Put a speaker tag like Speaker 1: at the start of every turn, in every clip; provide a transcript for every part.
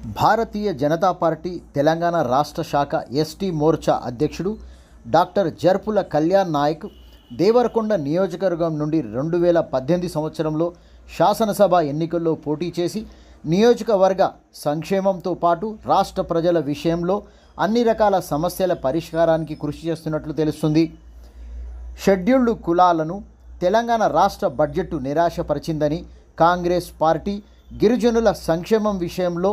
Speaker 1: భారతీయ Janata party Telangana రాష్ట్ర శాఖ ST Morcha అధ్యక్షుడు డాక్టర్ జర్పుల కళ్యాణ్ నాయక్ దేవరకొండ నియోజకవర్గం నుండి రెండు వేల పద్దెనిమిది సంవత్సరంలో శాసనసభ ఎన్నికల్లో పోటీ చేసి నియోజకవర్గ సంక్షేమంతో పాటు రాష్ట్ర ప్రజల విషయంలో అన్ని రకాల సమస్యల పరిష్కారానికి కృషి చేస్తున్నట్లు తెలుస్తుంది. షెడ్యూల్డ్ కులాలను తెలంగాణ రాష్ట్ర బడ్జెట్ నిరాశపరిచిందని కాంగ్రెస్ పార్టీ గిరిజనుల సంక్షేమం విషయంలో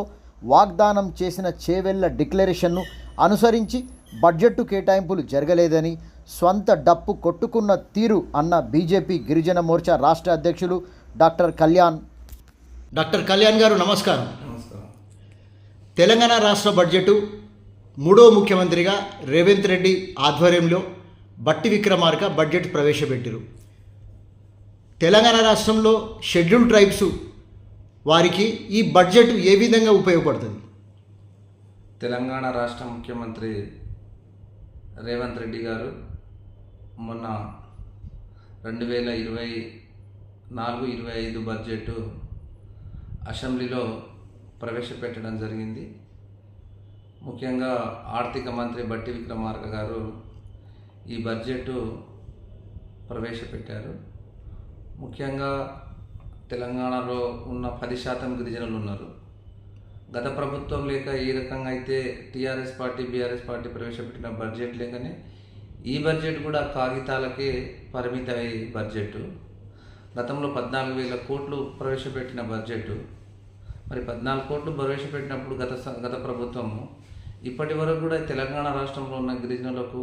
Speaker 1: వాగ్దానం చేసిన చేవెళ్ళ డిక్లరేషన్ను అనుసరించి బడ్జెట్టు కేటాయింపులు జరగలేదని స్వంత డప్పు కొట్టుకున్న తీరు అన్న బీజేపీ గిరిజన మోర్చా రాష్ట్ర అధ్యక్షులు డాక్టర్ కళ్యాణ్. డాక్టర్ కళ్యాణ్ గారు నమస్కారం. తెలంగాణ రాష్ట్ర బడ్జెట్ మూడో ముఖ్యమంత్రిగా రేవంత్ రెడ్డి ఆధ్వర్యంలో బట్టి విక్రమార్క బడ్జెట్ ప్రవేశపెట్టారు. తెలంగాణ రాష్ట్రంలో షెడ్యూల్ ట్రైబ్స్ వారికి ఈ బడ్జెట్ ఏ విధంగా ఉపయోగపడుతుంది?
Speaker 2: తెలంగాణ రాష్ట్ర ముఖ్యమంత్రి రేవంత్ రెడ్డి గారు మొన్న రెండు వేల ఇరవై నాలుగు ఇరవై ఐదు బడ్జెట్ అసెంబ్లీలో ప్రవేశపెట్టడం జరిగింది. ముఖ్యంగా ఆర్థిక మంత్రి బట్టి విక్రమార్క గారు ఈ బడ్జెట్ ప్రవేశపెట్టారు. ముఖ్యంగా తెలంగాణలో ఉన్న పది శాతం గిరిజనులు ఉన్నారు. గత ప్రభుత్వం లేక ఏ రకంగా అయితే టీఆర్ఎస్ పార్టీ బీఆర్ఎస్ పార్టీ ప్రవేశపెట్టిన బడ్జెట్ లేకనే ఈ బడ్జెట్ కూడా కాగితాలకే పరిమితమై బడ్జెట్ గతంలో పద్నాలుగు వేల కోట్లు ప్రవేశపెట్టిన బడ్జెట్ మరి పద్నాలుగు కోట్లు ప్రవేశపెట్టినప్పుడు గత గత ప్రభుత్వము ఇప్పటి వరకు కూడా తెలంగాణ రాష్ట్రంలో ఉన్న గిరిజనులకు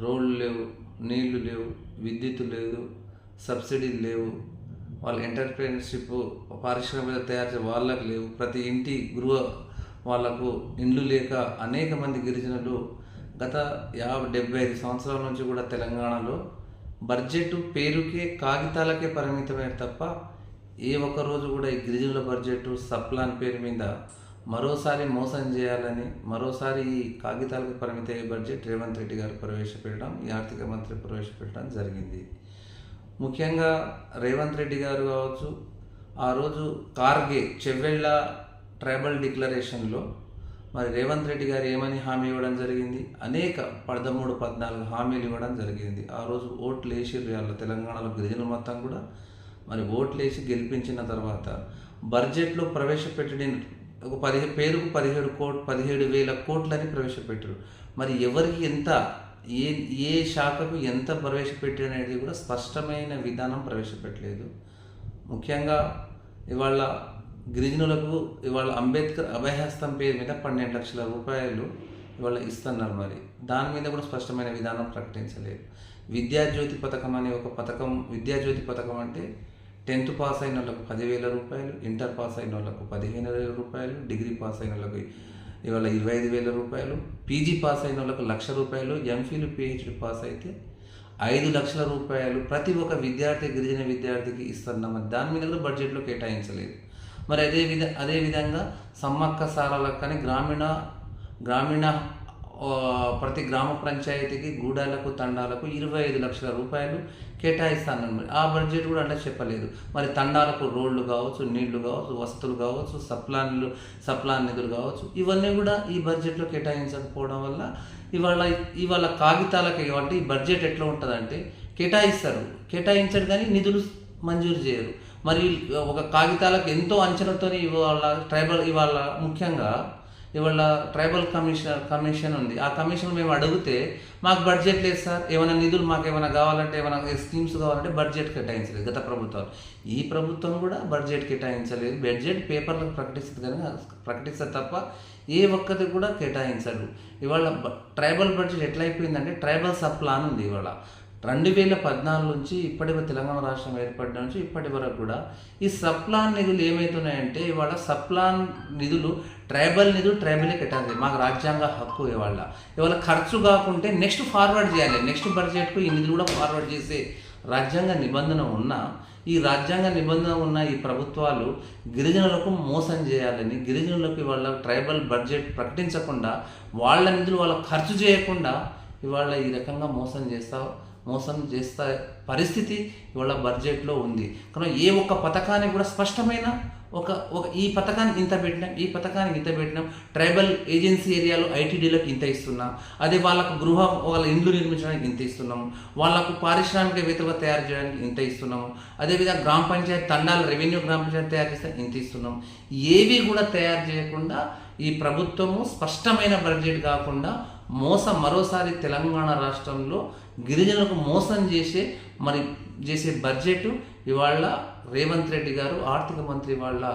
Speaker 2: రోడ్లు లేవు నీళ్ళు లేవు విద్యుత్ లేదు సబ్సిడీలు లేవు వాళ్ళు ఎంటర్ప్రీనర్షిప్ పారిశ్రామిక తయారు చేసే వాళ్ళకు లేవు. ప్రతి ఇంటి గృహ వాళ్ళకు ఇండ్లు లేక అనేక మంది గిరిజనులు గత యాభై డెబ్బై ఐదు సంవత్సరాల నుంచి కూడా తెలంగాణలో బడ్జెట్ పేరుకే కాగితాలకే పరిమితమైన తప్ప ఏ ఒక్క రోజు కూడా ఈ గిరిజనుల బడ్జెట్ సప్లాన్ పేరు మీద మరోసారి మోసం చేయాలని మరోసారి ఈ కాగితాలకు పరిమిత బడ్జెట్ రేవంత్ రెడ్డి గారు ప్రవేశపెట్టడం ఈ ఆర్థిక మంత్రి ప్రవేశపెట్టడం జరిగింది. ముఖ్యంగా రేవంత్ రెడ్డి గారు కావచ్చు ఆ రోజు కార్గే చెవెళ్ళ ట్రైబల్ డిక్లరేషన్లో మరి రేవంత్ రెడ్డి గారు ఏమని హామీ ఇవ్వడం జరిగింది? అనేక పదమూడు పద్నాలుగు హామీలు ఇవ్వడం జరిగింది. ఆ రోజు ఓట్లు వేసిర్రు వాళ్ళ తెలంగాణలో గిరిజనులు మొత్తం కూడా. మరి ఓట్లు వేసి గెలిపించిన తర్వాత బడ్జెట్లో ప్రవేశపెట్టడం ఒక పదిహే పేరుకు పదిహేడు కోట్ పదిహేడు వేల కోట్లని ప్రవేశపెట్టారు మరి ఎవరికి ఎంత ఏ ఏ శాఖకు ఎంత ప్రవేశపెట్టారు అనేది కూడా స్పష్టమైన విధానం ప్రవేశపెట్టలేదు. ముఖ్యంగా ఇవాళ గిరిజనులకు ఇవాళ అంబేద్కర్ అభయహస్తం పేరు మీద పన్నెండు లక్షల రూపాయలు ఇవాళ ఇస్తున్నారు మరి. దాని మీద కూడా స్పష్టమైన విధానం ప్రకటించలేదు. విద్యాజ్యోతి పథకం అనే ఒక పథకం విద్యాజ్యోతి పథకం అంటే టెన్త్ పాస్ అయిన వాళ్ళకు పదివేల రూపాయలు ఇంటర్ పాస్ అయిన వాళ్ళకు పదిహేను వేల రూపాయలు డిగ్రీ పాస్ అయిన వాళ్ళకి ఇవాళ ఇరవై ఐదు వేల రూపాయలు. పీజీ పాస్ అయిన వాళ్ళకు లక్ష రూపాయలు. ఎంఫిల్ పిహెచ్డి పాస్ అయితే ఐదు లక్షల రూపాయలు. ప్రతి ఒక్క విద్యార్థి గిరిజన విద్యార్థికి ఇస్తున్నాం. దాని మీద కూడా బడ్జెట్లో కేటాయించలేదు. మరి అదే విధ అదే విధంగా సమ్మక్క సారాలకు కానీ గ్రామీణ గ్రామీణ ప్రతి గ్రామ పంచాయతీకి గూడాలకు తండాలకు ఇరవై ఐదు లక్షల రూపాయలు కేటాయిస్తాను ఆ బడ్జెట్ కూడా అంటే చెప్పలేదు. మరి తండాలకు రోడ్లు కావచ్చు నీళ్ళు కావచ్చు వసతులు కావచ్చు సప్లాన్లు సప్లాన్ నిధులు కావచ్చు ఇవన్నీ కూడా ఈ బడ్జెట్లో కేటాయించకపోవడం వల్ల ఇవాళ ఇవాళ కాగితాలకి కాబట్టి ఈ బడ్జెట్ ఎట్లా ఉంటుందంటే కేటాయిస్తారు. కేటాయించరు కానీ నిధులు మంజూరు చేయరు. మరి ఒక కాగితాలకు ఎంతో అంచనాతోనే ఇవాళ ట్రైబల్ ఇవాళ ముఖ్యంగా ఇవాళ ట్రైబల్ కమిషన్ కమిషన్ ఉంది. ఆ కమిషన్ మేము అడిగితే మాకు బడ్జెట్ లేదు సార్. ఏమైనా నిధులు మాకు ఏమైనా కావాలంటే ఏమైనా స్కీమ్స్ కావాలంటే బడ్జెట్ కేటాయించలేదు గత ప్రభుత్వాలు. ఈ ప్రభుత్వం కూడా బడ్జెట్ కేటాయించలేదు. బడ్జెట్ పేపర్లకు ప్రకటిస్తుంది కానీ ప్రకటిస్తారు తప్ప ఏ ఒక్కటి కూడా కేటాయించడు ఇవాళ ట్రైబల్ బడ్జెట్ ఎట్లయిపోయిందంటే ట్రైబల్ సబ్ ప్లాన్ ఉంది ఇవాళ. రెండు వేల పద్నాలుగు నుంచి ఇప్పటి వరకు తెలంగాణ రాష్ట్రం ఏర్పడిన నుంచి ఇప్పటి వరకు కూడా ఈ సప్లాన్ నిధులు ఏమవుతున్నాయంటే ఇవాళ సప్లాన్ నిధులు ట్రైబల్ నిధులు ట్రైబల్కి కట్టాలి మాకు రాజ్యాంగ హక్కు ఇవాళ. ఇవాళ ఖర్చు కాకుంటే నెక్స్ట్ ఫార్వర్డ్ చేయాలి. నెక్స్ట్ బడ్జెట్కు ఈ నిధులు కూడా ఫార్వర్డ్ చేసే రాజ్యాంగ నిబంధన ఉన్నా ఈ రాజ్యాంగ నిబంధన ఉన్న ఈ ప్రభుత్వాలు గిరిజనులకు మోసం చేయాలని గిరిజనులకు ఇవాళ ట్రైబల్ బడ్జెట్ ప్రకటించకుండా వాళ్ళ నిధులు వాళ్ళ ఖర్చు చేయకుండా ఇవాళ ఈ రకంగా మోసం చేస్తా మోసం చేస్తా పరిస్థితి ఇవాళ బడ్జెట్లో ఉంది. కానీ ఏ ఒక్క పథకానికి కూడా స్పష్టమైన ఒక ఒక ఈ పథకానికి ఇంత పెట్టినాం ఈ పథకానికి ఇంత పెట్టినాం ట్రైబల్ ఏజెన్సీ ఏరియాలో ఐటీడీలకు ఇంత ఇస్తున్నాం అదే వాళ్ళకు గృహం వాళ్ళ ఇండ్లు నిర్మించడానికి ఇంత ఇస్తున్నాము వాళ్ళకు పారిశ్రామికవేత్తలుగా తయారు చేయడానికి ఇంత ఇస్తున్నాము అదేవిధంగా గ్రామ పంచాయతీ తండాలు రెవెన్యూ గ్రామ పంచాయతీ తయారు చేస్తే ఇంత ఇస్తున్నాం. ఏవి కూడా తయారు చేయకుండా ఈ ప్రభుత్వము స్పష్టమైన బడ్జెట్ కాకుండా మోసం మరోసారి తెలంగాణ రాష్ట్రంలో గిరిజనులకు మోసం చేసే మరి చేసే బడ్జెట్ ఇవాళ రేవంత్ రెడ్డి గారు ఆర్థిక మంత్రి వాళ్ళ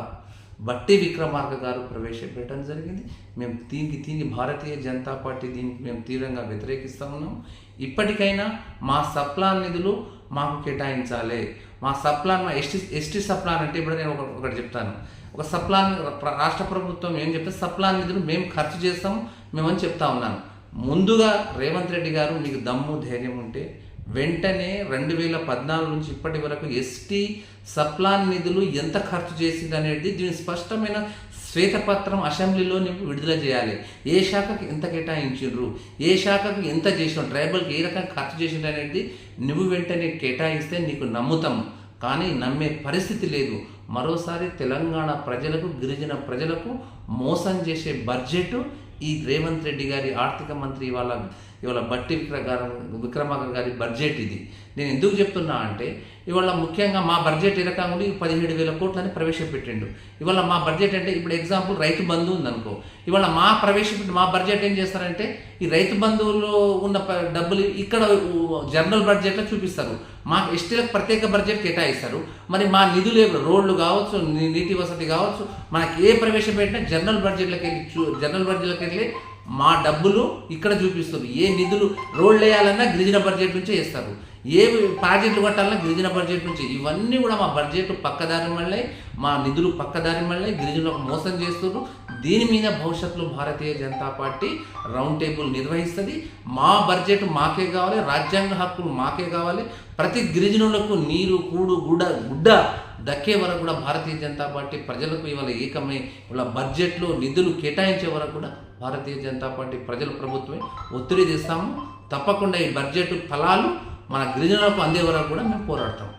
Speaker 2: బట్టి విక్రమార్క గారు ప్రవేశపెట్టడం జరిగింది. మేము దీనికి దీనికి భారతీయ జనతా పార్టీ దీనికి మేము తీవ్రంగా వ్యతిరేకిస్తూ ఉన్నాం. ఇప్పటికైనా మా సప్లాన్ నిధులు మాకు కేటాయించాలి. మా సప్లాన్ మా ఎస్టీ ఎస్టీ సప్లాన్ అంటే ఇప్పుడు నేను ఒకటి చెప్తాను. ఒక సప్లాన్ రాష్ట్ర ప్రభుత్వం ఏం చెప్తే సప్లాన్ నిధులు మేము ఖర్చు చేస్తాం మేమని చెప్తా ఉన్నాను. ముందుగా రేవంత్ రెడ్డి గారు నీకు దమ్ము ధైర్యం ఉంటే వెంటనే రెండు వేల పద్నాలుగు నుంచి ఇప్పటి వరకు ఎస్టీ సప్లాన్ నిధులు ఎంత ఖర్చు చేసింది అనేది దీని స్పష్టమైన శ్వేతపత్రం అసెంబ్లీలో నీకు విడుదల చేయాలి. ఏ శాఖకు ఎంత కేటాయించిండ్రు? ఏ శాఖకు ఎంత చేసిన ట్రైబల్కి ఏ రకంగా ఖర్చు చేసిండ్రు అనేది నువ్వు వెంటనే కేటాయిస్తే నీకు నమ్ముతాం. కానీ నమ్మే పరిస్థితి లేదు. మరోసారి తెలంగాణ ప్రజలకు గిరిజన ప్రజలకు మోసం చేసే బడ్జెట్ ఈ రేవంత్ రెడ్డి గారి ఆర్థిక మంత్రి ఇవాళ ఇవాళ బట్టి ప్రకారం గారు గారి బడ్జెట్ ఇది. నేను ఎందుకు చెప్తున్నా అంటే ఇవాళ ముఖ్యంగా మా బడ్జెట్ ఏ రకంగా ఉండి పదిహేడు వేల కోట్లని ప్రవేశపెట్టిండు. ఇవాళ మా బడ్జెట్ అంటే ఇప్పుడు ఎగ్జాంపుల్ రైతు బంధు ఉందనుకో. ఇవాళ మా ప్రవేశపెట్టి మా బడ్జెట్ ఏం చేస్తారంటే ఈ రైతు బంధువులో ఉన్న డబ్బులు ఇక్కడ జనరల్ బడ్జెట్లో చూపిస్తారు. మా ఎస్టీలకు ప్రత్యేక బడ్జెట్ కేటాయిస్తారు. మరి మా నిధులు రోడ్లు కావచ్చు నీటి వసతి కావచ్చు మనకి ఏ ప్రవేశపెట్టినా జనరల్ బడ్జెట్లోకి వెళ్ళి చూ జనరల్ బడ్జెట్లోకి వెళ్ళి మా డబ్బులు ఇక్కడ చూపిస్తారు ఏ నిధులు రోడ్లు వేయాలన్నా గిరిజన బడ్జెట్ నుంచే వేస్తారు. ఏ ప్రాజెక్టులు కట్టాలన్నా గిరిజన బడ్జెట్ నుంచి. ఇవన్నీ కూడా మా బడ్జెట్ పక్కదారి మళ్ళీ మా నిధులు పక్కదారి మళ్ళీ గిరిజనులకు మోసం చేస్తున్నారు. దీని మీద భవిష్యత్తులో Bharatiya Janata party round table నిర్వహిస్తుంది. మా బడ్జెట్ మాకే కావాలి రాజ్యాంగ హక్కులు మాకే కావాలి. ప్రతి గిరిజనులకు నీరు కూడు గుడ్డ గుడ్డ దక్కే వరకు కూడా భారతీయ జనతా పార్టీ ప్రజలకు ఇవాళ ఏకమై ఇవాళ బడ్జెట్లో నిధులు కేటాయించే వరకు కూడా భారతీయ జనతా పార్టీ ప్రజల ప్రభుత్వమే ఒత్తిడి తెస్తాము. తప్పకుండా ఈ బడ్జెట్ ఫలాలు మన గిరిజనులకు అందే వరకు కూడా మేము పోరాడతాము.